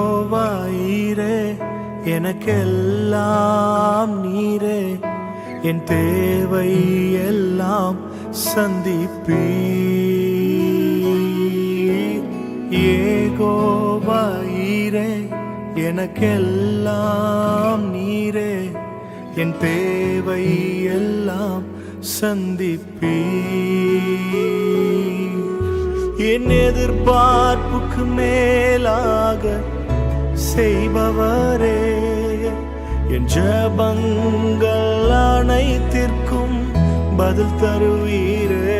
ஏகோவாயிரே எனக்கெல்லாம் நீரே என் தேவை எல்லாம் சந்திப்பீ ஏகோவாயிரே எனக்கெல்லாம் நீ என் தேவை எல்லாம் சந்திப்பீ என் எதிர்பார்ப்புக்கு மேலாக செய்பவரே என் ஜபங்கள் அனைத்திற்கும் பதில் தருவீரே.